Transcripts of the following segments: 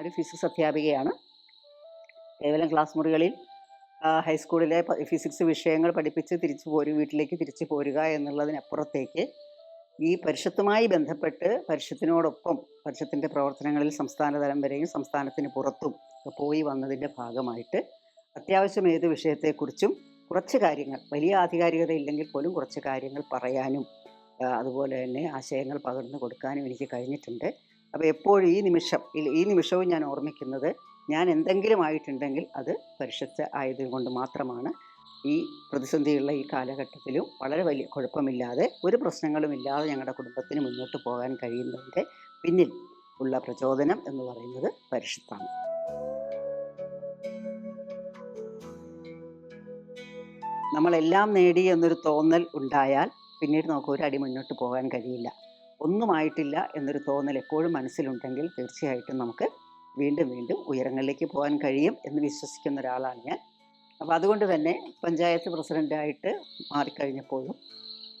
ഞാനൊരു ഫിസിക്സ് അധ്യാപികയാണ്. കേവലം ക്ലാസ് മുറികളിൽ ഹൈസ്കൂളിലെ ഫിസിക്സ് വിഷയങ്ങൾ പഠിപ്പിച്ച് തിരിച്ചു പോരും വീട്ടിലേക്ക് തിരിച്ചു പോരുക എന്നുള്ളതിനപ്പുറത്തേക്ക് ഈ പരിഷത്തുമായി ബന്ധപ്പെട്ട് പരിഷത്തിനോടൊപ്പം പരിഷത്തിന്റെ പ്രവർത്തനങ്ങളിൽ സംസ്ഥാന തലം വരെയും സംസ്ഥാനത്തിന് പുറത്തും പോയി വന്നതിന്റെ ഭാഗമായിട്ട് അത്യാവശ്യം ഏത് വിഷയത്തെക്കുറിച്ചും കുറച്ച് കാര്യങ്ങൾ വലിയ ആധികാരികത ഇല്ലെങ്കിൽ പോലും കുറച്ച് കാര്യങ്ങൾ പറയാനും അതുപോലെ തന്നെ ആശയങ്ങൾ പകർന്നു കൊടുക്കാനും എനിക്ക് കഴിഞ്ഞിട്ടുണ്ട്. അപ്പോൾ എപ്പോഴും ഈ നിമിഷം ഈ- നിമിഷവും ഞാൻ ഓർമ്മിക്കുന്നത് ഞാൻ എന്തെങ്കിലും ആയിട്ടുണ്ടെങ്കിൽ അത് പരിശുദ്ധ ആയതുകൊണ്ട് മാത്രമാണ്. ഈ പ്രതിസന്ധിയുള്ള ഈ കാലഘട്ടത്തിലും വളരെ വലിയ കുഴപ്പമില്ലാതെ ഒരു പ്രശ്നങ്ങളും ഇല്ലാതെ ഞങ്ങളുടെ കുടുംബത്തിന് മുന്നോട്ട് പോകാൻ കഴിയുന്നതിന്റെ പിന്നിൽ ഉള്ള പ്രചോദനം എന്ന് പറയുന്നത് പരിശുദ്ധമാണ്. നമ്മളെല്ലാം നേടി എന്നൊരു തോന്നൽ ഉണ്ടായാൽ പിന്നീട് നമുക്ക് ഒരു അടി മുന്നോട്ട് പോകാൻ കഴിയില്ല. ഒന്നുമായിട്ടില്ല എന്നൊരു തോന്നൽ എപ്പോഴും മനസ്സിലുണ്ടെങ്കിൽ തീർച്ചയായിട്ടും നമുക്ക് വീണ്ടും വീണ്ടും ഉയരങ്ങളിലേക്ക് പോകാൻ കഴിയും എന്ന് വിശ്വസിക്കുന്ന ഒരാളാണ് ഞാൻ. അപ്പോൾ അതുകൊണ്ട് തന്നെ പഞ്ചായത്ത് പ്രസിഡന്റായിട്ട് മാറിക്കഴിഞ്ഞപ്പോഴും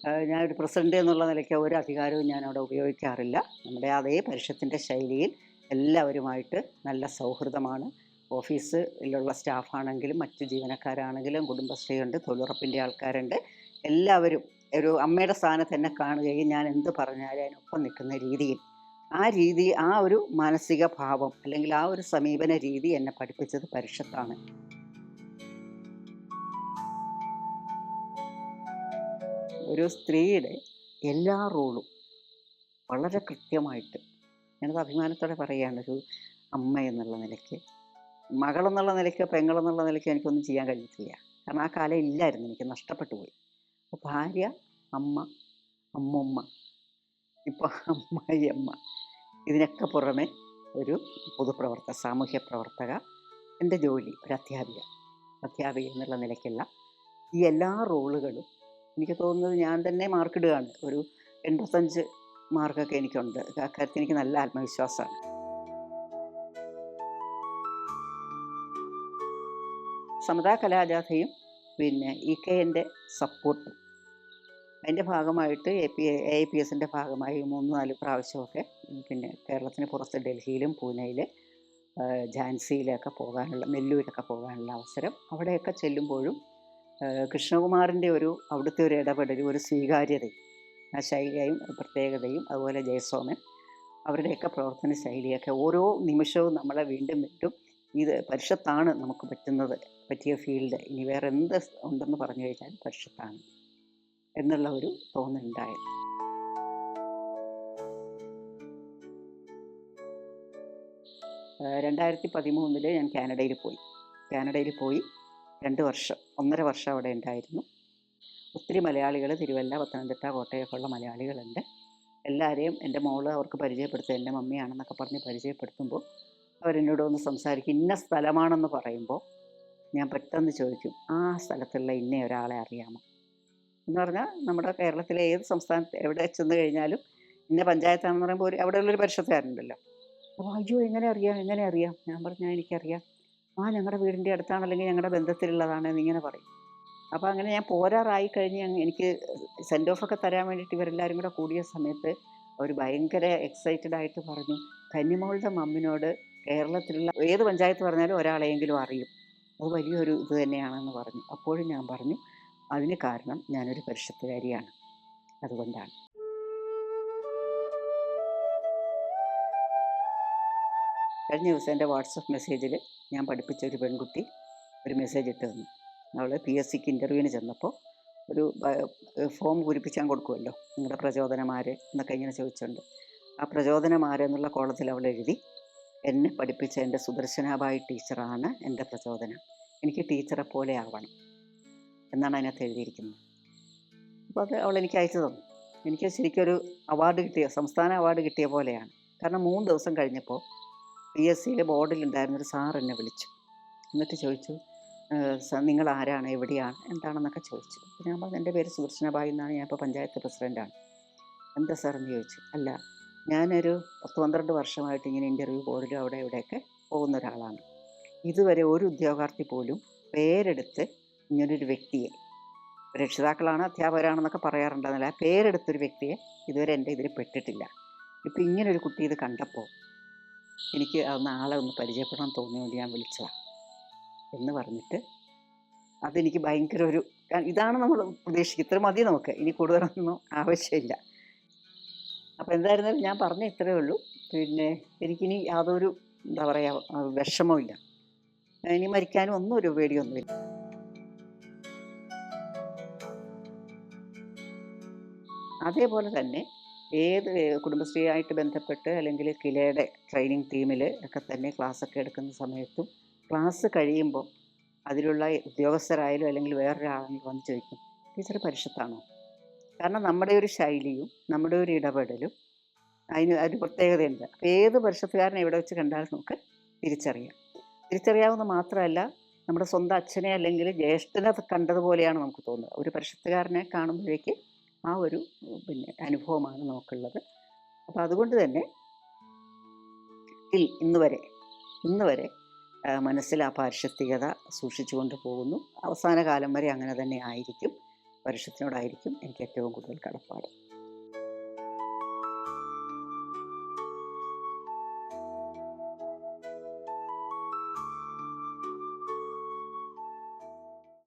ഞാൻ ഞാനൊരു പ്രസിഡന്റ് എന്നുള്ള നിലയ്ക്ക് ഒരു അധികാരവും ഞാൻ അവിടെ ഉപയോഗിക്കാറില്ല. നമ്മുടെ അതേ പരിഷത്തിന്റെ ശൈലിയിൽ എല്ലാവരുമായിട്ട് നല്ല സൗഹൃദമാണ്. ഓഫീസിലുള്ള സ്റ്റാഫാണെങ്കിലും മറ്റു ജീവനക്കാരാണെങ്കിലും കുടുംബശ്രീയുണ്ട് തൊഴിലുറപ്പിന്റെ ആൾക്കാരുണ്ട്. എല്ലാവരും ഒരു അമ്മയുടെ സ്ഥാനത്ത് എന്നെ കാണുകയും ഞാൻ എന്ത് പറഞ്ഞാലും അതിനൊപ്പം നിൽക്കുന്ന രീതിയിൽ. ആ രീതി ആ ഒരു മാനസിക ഭാവം അല്ലെങ്കിൽ ആ ഒരു സമീപന രീതി എന്നെ പഠിപ്പിച്ചത് പരിഷത്താണ്. ഒരു സ്ത്രീയുടെ എല്ലാ റോളും വളരെ കൃത്യമായിട്ട് ഞാനത് അഭിമാനത്തോടെ പറയുകയാണ് ഒരു അമ്മ എന്നുള്ള നിലയ്ക്ക് മകളെന്നുള്ള നിലയ്ക്ക് പെങ്ങളെന്നുള്ള നിലയ്ക്ക് എനിക്കൊന്നും ചെയ്യാൻ കഴിഞ്ഞിട്ടില്ല. കാരണം ആ കാലം ഇല്ലായിരുന്നു എനിക്ക് നഷ്ടപ്പെട്ടു പോയി. ഭാര്യ അമ്മ അമ്മമ്മ ഇപ്പോൾ അമ്മായി അമ്മ ഇതിനൊക്കെ പുറമെ ഒരു പൊതുപ്രവർത്തക സാമൂഹ്യ പ്രവർത്തക എന്റെ ജോലി ഒരു അധ്യാപിക. അധ്യാപിക എന്നുള്ള നിലയ്ക്കുള്ള ഈ എല്ലാ റോളുകളും എനിക്ക് തോന്നുന്നത് ഞാൻ തന്നെ മാർക്കിടുകയാണ് ഒരു എൺപത്തഞ്ച് മാർക്കൊക്കെ എനിക്കുണ്ട്. അക്കാര്യത്തിൽ എനിക്ക് നല്ല ആത്മവിശ്വാസമാണ്. സമതാ കലാജാഥയും പിന്നെ ഇ കെ എന്റെ സപ്പോർട്ടും അതിന്റെ ഭാഗമായിട്ട് എ പി എ പി എസിന്റെ ഭാഗമായി മൂന്ന് നാല് പ്രാവശ്യമൊക്കെ പിന്നെ കേരളത്തിന് പുറത്ത് ഡൽഹിയിലും പൂനെയിൽ ഝാൻസിയിലൊക്കെ പോകാനുള്ള നെല്ലൂരൊക്കെ പോകാനുള്ള അവസരം അവിടെയൊക്കെ ചെല്ലുമ്പോഴും കൃഷ്ണകുമാറിന്റെ ഒരു അവിടുത്തെ ഒരു ഇടപെടലും ഒരു സ്വീകാര്യതയും ആ ശൈലിയും പ്രത്യേകതയും അതുപോലെ ജയസോമൻ അവരുടെയൊക്കെ പ്രവർത്തന ശൈലിയൊക്കെ ഓരോ നിമിഷവും നമ്മളെ വീണ്ടും വീണ്ടും ഇത് പരിഷത്താണ് നമുക്ക് പറ്റുന്നത് പറ്റിയ ഫീൽഡ്. ഇനി വേറെ എന്ത് ഉണ്ടെന്ന് പറഞ്ഞു കഴിഞ്ഞാൽ പരിഷത്താണ്. എന്നുള്ള ഒരു തോന്നലുണ്ടായത് രണ്ടായിരത്തി പതിമൂന്നിൽ ഞാൻ കാനഡയിൽ പോയി. കാനഡയിൽ പോയി രണ്ട് വർഷം ഒന്നര വർഷം അവിടെ ഉണ്ടായിരുന്നു. ഒത്തിരി മലയാളികൾ തിരുവല്ല പത്തനംതിട്ട കോട്ടയൊക്കെയുള്ള മലയാളികളുണ്ട്. എല്ലാവരെയും എന്റെ മോൾ അവർക്ക് പരിചയപ്പെടുത്തുക എന്റെ മമ്മിയാണെന്നൊക്കെ പറഞ്ഞ് പരിചയപ്പെടുത്തുമ്പോൾ അവരെന്നോട് ഒന്ന് സംസാരിക്കും ഇന്ന സ്ഥലമാണെന്ന് പറയുമ്പോൾ ഞാൻ പെട്ടെന്ന് ചോദിക്കും ആ സ്ഥലത്തുള്ള ഇന്ന ഒരാളെ അറിയാമോ? എന്ന് പറഞ്ഞാൽ നമ്മുടെ കേരളത്തിലെ ഏത് സംസ്ഥാനത്ത് എവിടെ ചെന്ന് കഴിഞ്ഞാലും ഇന്ന പഞ്ചായത്താണെന്ന് പറയുമ്പോൾ ഒരു അവിടെയുള്ളൊരു പരിഷത്തുകാരുണ്ടല്ലോ അപ്പോൾ അയ്യോ എങ്ങനെ അറിയാം എങ്ങനെ അറിയാം? ഞാൻ പറഞ്ഞാൽ എനിക്കറിയാം. ആ ഞങ്ങളുടെ വീടിന്റെ അടുത്താണ് അല്ലെങ്കിൽ ഞങ്ങളുടെ ബന്ധത്തിലുള്ളതാണ് എന്നിങ്ങനെ പറയും. അപ്പോൾ അങ്ങനെ ഞാൻ പോരാറായി കഴിഞ്ഞ് എനിക്ക് സെൻഡ് ഓഫ് ഒക്കെ തരാൻ വേണ്ടിയിട്ട് ഇവരെല്ലാവരും കൂടെ കൂടിയ സമയത്ത് അവർ ഭയങ്കര എക്സൈറ്റഡ് ആയിട്ട് പറഞ്ഞു കന്നിമോളുടെ മമ്മിനോട് കേരളത്തിലുള്ള ഏത് പഞ്ചായത്ത് പറഞ്ഞാലും ഒരാളെയെങ്കിലും അറിയും. അത് വലിയൊരു ഇത് തന്നെയാണെന്ന് പറഞ്ഞു. അപ്പോഴും ഞാൻ പറഞ്ഞു അതിന് കാരണം ഞാനൊരു പരിഷത്തുകാരിയാണ് അതുകൊണ്ടാണ്. കഴിഞ്ഞ ദിവസം എന്റെ വാട്സപ്പ് മെസ്സേജിൽ ഞാൻ പഠിപ്പിച്ച ഒരു പെൺകുട്ടി ഒരു മെസ്സേജ് ഇട്ട് തന്നു. അവൾ പി എസ് സിക്ക് ഇന്റർവ്യൂവിന് ചെന്നപ്പോൾ ഒരു ഫോം പൂരിപ്പിച്ചാൽ കൊടുക്കുമല്ലോ നിങ്ങളുടെ പ്രചോദനമാർ എന്നൊക്കെ ഇങ്ങനെ ചോദിച്ചുണ്ട്. ആ പ്രചോദനമാരെന്നുള്ള കോളത്തിൽ അവൾ എഴുതി എന്നെ പഠിപ്പിച്ച എന്റെ സുദർശനാബായി ടീച്ചറാണ് എന്റെ പ്രചോദനം. എനിക്ക് ടീച്ചറെ പോലെ ആവണം. എന്നാണ് അതിനകത്ത് എഴുതിയിരിക്കുന്നത്. അപ്പോൾ അത് അവൾ എനിക്ക് അയച്ചു തന്നു. എനിക്ക് ശരിക്കൊരു അവാർഡ് കിട്ടിയ സംസ്ഥാന അവാർഡ് കിട്ടിയ പോലെയാണ്. കാരണം മൂന്ന് ദിവസം കഴിഞ്ഞപ്പോൾ പി എസ് സിയിലെ ബോർഡിലുണ്ടായിരുന്നൊരു സാർ എന്നെ വിളിച്ചു. എന്നിട്ട് ചോദിച്ചു നിങ്ങൾ ആരാണ് എവിടെയാണ്? എന്താണെന്നൊക്കെ ചോദിച്ചു. അപ്പോൾ ഞാൻ പറഞ്ഞു എന്റെ പേര് സുദർശനബായി എന്നാണ്. ഞാൻ ഇപ്പോൾ പഞ്ചായത്ത് പ്രസിഡന്റാണ്. എന്താ സാർ? എന്ന് ചോദിച്ചു. അല്ല ഞാനൊരു പത്ത് പന്ത്രണ്ട് വർഷമായിട്ട് ഇങ്ങനെ ഇന്റർവ്യൂ ബോർഡിലും അവിടെ ഇവിടെയൊക്കെ പോകുന്ന ഒരാളാണ്. ഇതുവരെ ഒരു ഉദ്യോഗാർത്ഥി പോലും പേരെടുത്ത് ഇങ്ങനൊരു വ്യക്തിയെ. രക്ഷിതാക്കളാണ് അധ്യാപകരാണെന്നൊക്കെ പറയാറുണ്ടെന്നല്ല പേരെടുത്തൊരു വ്യക്തിയെ ഇതുവരെ എന്റെ ഇതിൽ പെട്ടിട്ടില്ല. ഇപ്പം ഇങ്ങനൊരു കുട്ടി ഇത് കണ്ടപ്പോൾ എനിക്ക് അന്ന് ആളെ ഒന്ന് പരിചയപ്പെടാൻ തോന്നിയോണ്ട് ഞാൻ വിളിച്ചതാണ് എന്ന് പറഞ്ഞിട്ട് അതെനിക്ക് ഭയങ്കര ഒരു ഇതാണ് നമ്മൾ പ്രതീക്ഷിക്കുക ഇത്ര മതി നമുക്ക്. ഇനി കൂടുതലൊന്നും ആവശ്യമില്ല. അപ്പോൾ എന്തായിരുന്നാലും ഞാൻ പറഞ്ഞ ഇത്രയേ ഉള്ളൂ. പിന്നെ എനിക്കിനി യാതൊരു എന്താ പറയുക വിഷമവും ഇല്ല ഇനി മരിക്കാനും ഒന്നും ഒരു പേടിയൊന്നുമില്ല. അതേപോലെ തന്നെ ഏത് കുടുംബശ്രീയായിട്ട് ബന്ധപ്പെട്ട് അല്ലെങ്കിൽ കിലയുടെ ട്രെയിനിങ് ടീമിൽ ഒക്കെ തന്നെ ക്ലാസ്സൊക്കെ എടുക്കുന്ന സമയത്തും ക്ലാസ് കഴിയുമ്പോൾ അതിലുള്ള ഉദ്യോഗസ്ഥരായാലും അല്ലെങ്കിൽ വേറൊരാളെങ്കിലും വന്ന് ചോദിക്കും ടീച്ചർ പരിഷത്താണോ കാരണം നമ്മുടെ ഒരു ശൈലിയും നമ്മുടെ ഒരു ഇടപെടലും അതിന് അതിന് പ്രത്യേകതയുണ്ട്. അപ്പോൾ ഏത് പരിഷത്തുകാരനെ എവിടെ വെച്ച് കണ്ടാലും നമുക്ക് തിരിച്ചറിയാം. തിരിച്ചറിയാവുന്ന മാത്രമല്ല നമ്മുടെ സ്വന്തം അച്ഛനെ അല്ലെങ്കിൽ ജ്യേഷ്ഠനെ കണ്ടതുപോലെയാണ് നമുക്ക് തോന്നുന്നത് ഒരു പരിഷത്തുകാരനെ കാണുമ്പോഴേക്ക് ആ ഒരു പിന്നെ അനുഭവമാണ് നമുക്കുള്ളത്. അപ്പോൾ അതുകൊണ്ട് തന്നെ ഇന്ന് വരെ ഇന്ന് വരെ മനസ്സിൽ ആ പാരിഷത്തികത സൂക്ഷിച്ചുകൊണ്ട് പോകുന്നു. അവസാന കാലം വരെ അങ്ങനെ തന്നെ ആയിരിക്കും. പരിഷത്തിനോടായിരിക്കും എനിക്ക് ഏറ്റവും കൂടുതൽ കടപ്പാട്.